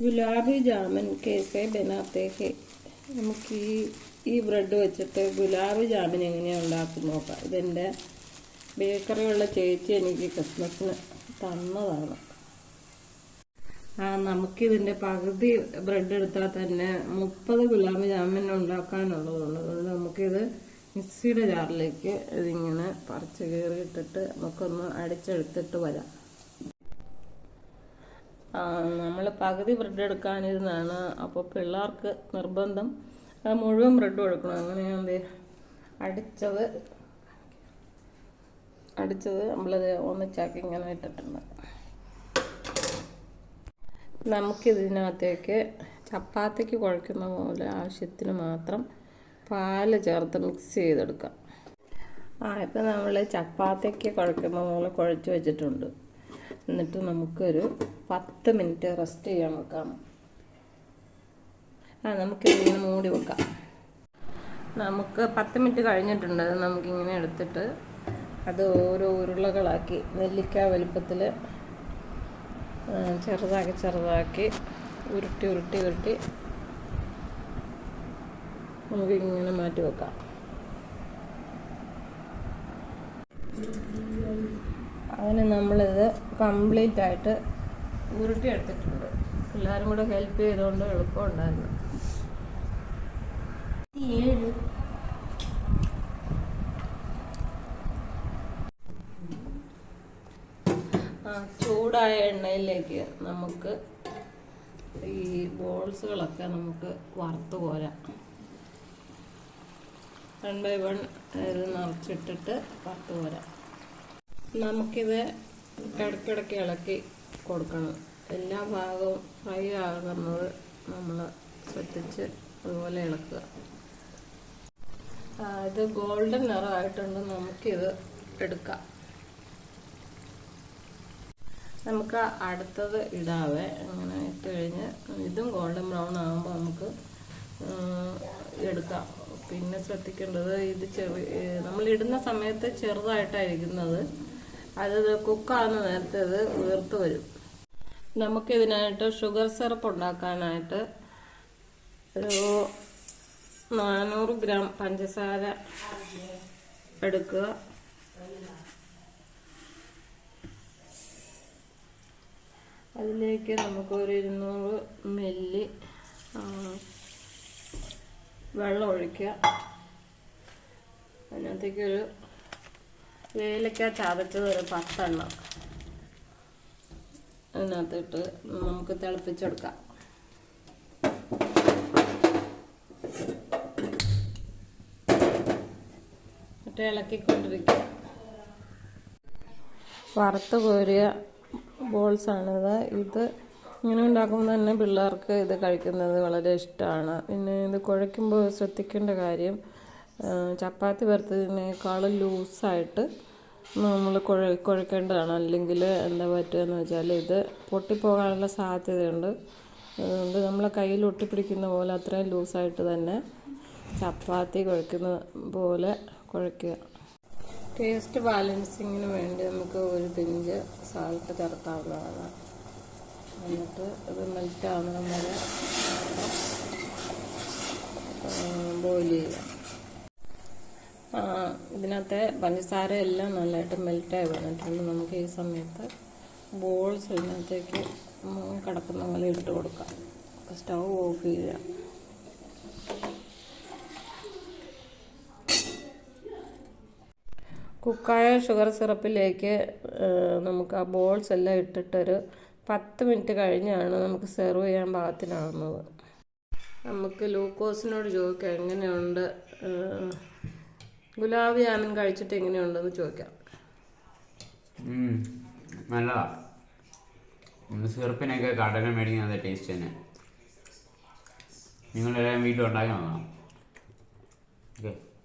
ഗുലാബി ജാമുൻ കേസെ ബനാത്തെ ഹെ നമുക്ക് ഈ ഈ ബ്രെഡ് വെച്ചിട്ട് ഗുലാബി ജാമുൻ എങ്ങനെയാണ് ഉണ്ടാക്കി നോക്കാം. ഇതെന്റെ ബേക്കറിയുള്ള ചേച്ചി എനിക്ക് ക്രിസ്മസിന് തന്നതാണ്. ആ നമുക്കിതിന്റെ പകുതി ബ്രെഡ് എടുത്താൽ തന്നെ മുപ്പത് ഗുലാബ് ജാമുൻ ഉണ്ടാക്കാനുള്ളതുള്ളൂ. അതുകൊണ്ട് നമുക്കിത് മിക്സിയുടെ ജാറിലേക്ക് ഇതിങ്ങനെ പറിച്ച് കീറിയിട്ടിട്ട് നമുക്കൊന്ന് അടിച്ചെടുത്തിട്ട് വരാം. നമ്മൾ പകുതി ബ്രെഡ് എടുക്കാനിരുന്നാണ്. അപ്പോൾ പിള്ളേർക്ക് നിർബന്ധം. മുഴുവൻ ബ്രെഡും എടുക്കണം. എന്ത് അടിച്ചത് അടിച്ചത് നമ്മളത് ഒന്നിച്ചാക്കി ഇങ്ങനെ ഇട്ടിട്ടുണ്ട്. നമുക്കിതിനകത്തേക്ക് ചപ്പാത്തിക്ക് കുഴക്കുന്ന പോലെ ആവശ്യത്തിന് മാത്രം പാൽ ചേർത്ത് മിക്സ് ചെയ്തെടുക്കാം. ആ ഇപ്പം നമ്മൾ ചപ്പാത്തിക്ക് കുഴക്കുന്ന പോലെ കുഴച്ച് വെച്ചിട്ടുണ്ട്. എന്നിട്ട് നമുക്കൊരു പത്ത് മിനിറ്റ് റെസ്റ്റ് ചെയ്യാൻ വെക്കാം. ആ നമുക്ക് ഇതിങ്ങനെ മൂടി വെക്കാം. നമുക്ക് പത്ത് മിനിറ്റ് കഴിഞ്ഞിട്ടുണ്ട്. അത് നമുക്കിങ്ങനെ എടുത്തിട്ട് അത് ഓരോ ഉരുളകളാക്കി നെല്ലിക്ക വലുപ്പത്തിൽ ചെറുതാക്കി ചെറുതാക്കി ഉരുട്ടി ഉരുട്ടി ഉരുട്ടി നമുക്കിങ്ങനെ മാറ്റി വെക്കാം. അങ്ങനെ നമ്മളിത് കംപ്ലീറ്റ് ആയിട്ട് ഉരുട്ടി എടുത്തിട്ടുണ്ട് എല്ലാവരും കൂടെ ഹെൽപ്പ് ചെയ്തുകൊണ്ട് എളുപ്പമുണ്ടായിരുന്നു. ഏഴ്. ആ ചൂടായ എണ്ണയിലേക്ക് നമുക്ക് ഈ ബോൾസുകളൊക്കെ നമുക്ക് വറുത്ത് കോരാം. വൺ ബൈ വൺ ഇത് നിറച്ചിട്ടിട്ട് വറുത്ത് കോരാം. നമുക്കിത് ഇടയ്ക്കിടയ്ക്ക് ഇളക്കി കൊടുക്കണം. എല്ലാ ഭാഗവും ഫ്രൈ ആകുന്നത് നമ്മൾ ശ്രദ്ധിച്ച് അതുപോലെ ഇളക്കുക. ഇത് ഗോൾഡൻ നിറമായിട്ടുണ്ട് നമുക്കിത് എടുക്കാം. നമുക്ക് അടുത്തത് ഇടാവേ. അങ്ങനെ ഇട്ട് കഴിഞ്ഞ് ഇതും ഗോൾഡൻ ബ്രൗൺ ആകുമ്പോൾ നമുക്ക് എടുക്കാം. പിന്നെ ശ്രദ്ധിക്കേണ്ടത് ഇത് നമ്മൾ ഇടുന്ന സമയത്ത് ചെറുതായിട്ടായിരിക്കുന്നത് അത് കുക്കാകുന്ന നേരത്തെ ഇത് വീർത്ത് വരും. നമുക്കിതിനായിട്ട് ഷുഗർ സിറപ്പ് ഉണ്ടാക്കാനായിട്ട് ഒരു നാനൂറ് ഗ്രാം പഞ്ചസാര എടുക്കുക. അതിലേക്ക് നമുക്കൊരു ഇരുന്നൂറ് മില്ലി വെള്ളം ഒഴിക്കുക. അതിനകത്തേക്ക് ഒരു ഏലക്ക ചതച്ചത് ഒരു പത്തെണ്ണം. അതിനകത്തിട്ട് നമുക്ക് തിളപ്പിച്ചെടുക്കാം. എന്നിട്ട് ഇളക്കിക്കൊണ്ടിരിക്കുക വറുത്ത് കോരിയ ബോൾസാണിത്. ഇത് ഇങ്ങനെ ഉണ്ടാക്കുമ്പോൾ തന്നെ പിള്ളേർക്ക് ഇത് കഴിക്കുന്നത് വളരെ ഇഷ്ടമാണ്. പിന്നെ ഇത് കുഴയ്ക്കുമ്പോൾ ശ്രദ്ധിക്കേണ്ട കാര്യം ചപ്പാത്തി വറുത്തതിനേക്കാളും ലൂസായിട്ട് നമ്മൾ കുഴ കുഴക്കേണ്ടതാണ്. അല്ലെങ്കിൽ എന്താ പറ്റുക എന്ന് വെച്ചാൽ ഇത് പൊട്ടിപ്പോകാനുള്ള സാധ്യതയുണ്ട്. അതുകൊണ്ട് നമ്മളെ കയ്യിൽ ഒട്ടിപ്പിടിക്കുന്ന പോലെ അത്രയും ലൂസായിട്ട് തന്നെ ചപ്പാത്തി കുഴക്കുന്ന പോലെ കുഴക്കുക ടേസ്റ്റ് ബാലൻസിങ്ങിന് വേണ്ടി നമുക്ക് ഒരു പിഞ്ച് സാൾട്ട് ചേർക്കാവുന്നതാണ് എന്നിട്ട് ഇത് മെൽറ്റ് ആവുന്ന വരെ ബോയിൽ ചെയ്യുക. ഇതിനകത്തെ പഞ്ചസാര എല്ലാം നല്ലതായിട്ട് മെൽറ്റായി വന്നിട്ടുണ്ട്. നമുക്ക് ഈ സമയത്ത് ബോൾസ് ഇതിനകത്തേക്ക് കിടക്കുന്ന പോലെ ഇട്ട് കൊടുക്കാം. സ്റ്റൗ ഓഫ് ചെയ്യുക. കുക്കായ ഷുഗർ സിറപ്പിലേക്ക് നമുക്ക് ആ ബോൾസ് എല്ലാം ഇട്ടിട്ടൊരു പത്ത് മിനിറ്റ് കഴിഞ്ഞാണ് നമുക്ക് സെർവ് ചെയ്യാൻ പാകത്തിനാവുന്നത്. നമുക്ക് ലൂക്കോസിനോട് ചോദിക്കാം എങ്ങനെയുണ്ട്? ഗുലാബ് ജാമുൻ കഴിച്ചിട്ട് എങ്ങനെയുണ്ടെന്ന് ചോദിക്കാം. നല്ലതാ. സിറപ്പിനൊക്കെ കടല മേടിക്കുന്നത് ടേസ്റ്റ് തന്നെ. നിങ്ങളെല്ലാം വീട്ടിൽ ഉണ്ടാക്കി നോക്കണം. ഓക്കെ.